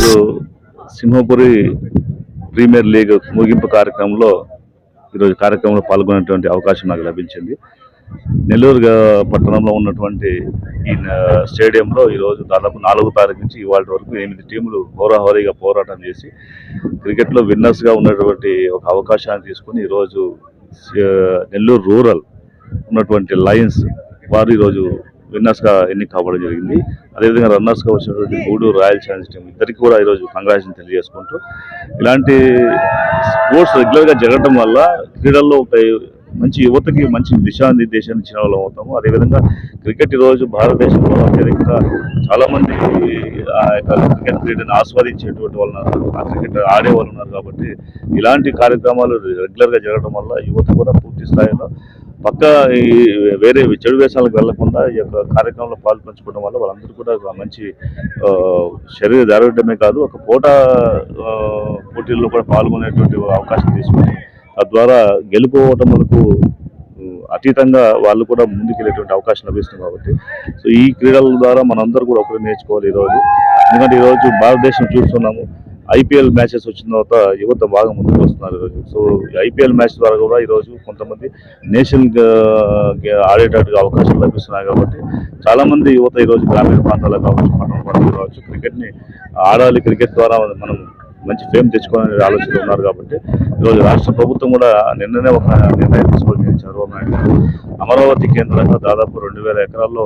ఈరోజు Simhapuri premier league ముగింపు కార్యక్రమంలో ఈరోజు కార్యక్రమంలో పాల్గొనేటువంటి అవకాశం నాకు లభించింది. నెల్లూరు పట్టణంలో ఉన్నటువంటి ఈ స్టేడియంలో ఈరోజు దాదాపు నాలుగు తారీఖు నుంచి ఇవాళ వరకు ఎనిమిది టీములు హోరాహోరీగా పోరాటం చేసి క్రికెట్లో విన్నర్స్గా ఉన్నటువంటి ఒక అవకాశాన్ని తీసుకుని ఈరోజు నెల్లూరు రూరల్ ఉన్నటువంటి లయన్స్ వారు ఈరోజు విన్నర్స్గా ఎన్నిక కావడం జరిగింది. అదేవిధంగా రన్నర్స్గా వచ్చినటువంటి గూడూరు రాయల్ ఛాలెంజ్ టీం ఇద్దరికి కూడా ఈరోజు కంగ్రాచులేషన్ తెలియజేసుకుంటూ ఇలాంటి స్పోర్ట్స్ రెగ్యులర్గా జరగడం వల్ల క్రీడల్లో మంచి యువతకి మంచి దిశానిర్దేశాన్ని ఇచ్చిన వాళ్ళం అవుతాము. అదేవిధంగా క్రికెట్ ఈరోజు భారతదేశంలో అత్యధికంగా చాలామంది ఆ యొక్క క్రికెట్ క్రీడను ఆస్వాదించేటువంటి వాళ్ళు ఆ క్రికెట్ ఆడే వాళ్ళు ఉన్నారు కాబట్టి ఇలాంటి కార్యక్రమాలు రెగ్యులర్గా జరగడం వల్ల యువత కూడా పూర్తి స్థాయిలో పక్క ఈ వేరే చెడు వేషాలకు వెళ్ళకుండా ఈ యొక్క కార్యక్రమంలో పాల్పంచుకోవడం వల్ల వాళ్ళందరూ కూడా ఒక మంచి శరీర దారడమే కాదు ఒక పోట పోటీల్లో కూడా పాల్గొనేటువంటి అవకాశం తీసుకుంటారు తద్వారా గెలుపు ఓటములకు అతీతంగా వాళ్ళు కూడా ముందుకెళ్ళేటువంటి అవకాశం లభిస్తుంది కాబట్టి. సో ఈ క్రీడల ద్వారా మనందరూ కూడా ఒకరు నేర్చుకోవాలి ఈరోజు ఎందుకంటే ఈరోజు భారతదేశం చూస్తున్నాము. ఐపీఎల్ మ్యాచెస్ వచ్చిన తర్వాత యువత బాగా ముందుకు వస్తున్నారు ఈరోజు సో ఐపీఎల్ మ్యాచ్ ద్వారా కూడా ఈరోజు కొంతమంది నేషనల్ ఆడేటట్టుగా అవకాశం లభిస్తున్నాయి కాబట్టి చాలామంది యువత ఈరోజు గ్రామీణ ప్రాంతాలకు కావచ్చు పట్టణ ప్రాంతాలు కావచ్చు క్రికెట్ని ఆడాలి క్రికెట్ ద్వారా మనం మంచి ఫేమ్ తెచ్చుకోవాలనే ఆలోచన ఉన్నారు కాబట్టి ఈరోజు రాష్ట్ర ప్రభుత్వం కూడా నిన్ననే ఒక నిర్ణయం తీసుకొని చంద్రబాబు నాయుడు అమరావతి కేంద్రంగా దాదాపు రెండు వేల ఎకరాల్లో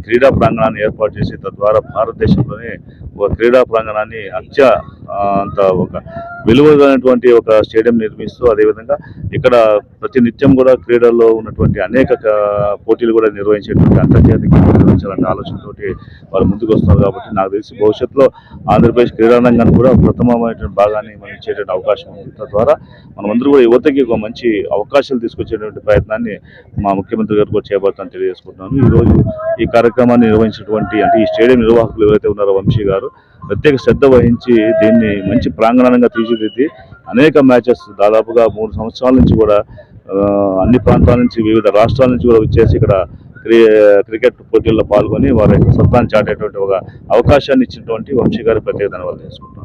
క్రీడా ప్రాంగణాన్ని ఏర్పాటు చేసి తద్వారా భారతదేశంలోనే ఒక క్రీడా ప్రాంగణాన్ని అత్య అంత ఒక విలువైనటువంటి ఒక స్టేడియం నిర్మిస్తూ అదేవిధంగా ఇక్కడ ప్రతి నిత్యం కూడా క్రీడల్లో ఉన్నటువంటి అనేక పోటీలు కూడా నిర్వహించేటువంటి అంతర్జాతీయ నిర్వహించాలనే ఆలోచనతోటి వారు ముందుకు వస్తున్నారు కాబట్టి నాకు తెలిసి భవిష్యత్తులో ఆంధ్రప్రదేశ్ క్రీడారంగాన్ని కూడా ప్రథమమైనటువంటి భాగాన్ని మనం ఇచ్చేటువంటి అవకాశం ఉంది. తద్వారా మనమందరూ కూడా యువతకి ఒక మంచి అవకాశాలు తీసుకొచ్చేటువంటి ప్రయత్నాన్ని మా ముఖ్యమంత్రి గారు కూడా చేపడతానని తెలియజేసుకుంటున్నాను. ఈరోజు ఈ కార్యక్రమాన్ని నిర్వహించినటువంటి అంటే ఈ స్టేడియం నిర్వాహకులు ఎవరైతే ఉన్నారో వంశీ గారు ప్రత్యేక శ్రద్ధ వహించి దీన్ని మంచి ప్రాంగణంగా తీర్చిదిద్ది అనేక మ్యాచెస్ దాదాపుగా మూడు సంవత్సరాల నుంచి కూడా అన్ని ప్రాంతాల నుంచి వివిధ రాష్ట్రాల నుంచి కూడా వచ్చేసి ఇక్కడ క్రి క్రికెట్ పోటీల్లో పాల్గొని వారి సత్తాన్ని చాటేటువంటి ఒక అవకాశాన్ని ఇచ్చినటువంటి వంశీ గారి ప్రత్యేక ధన్యవాదాలు చేసుకుంటాం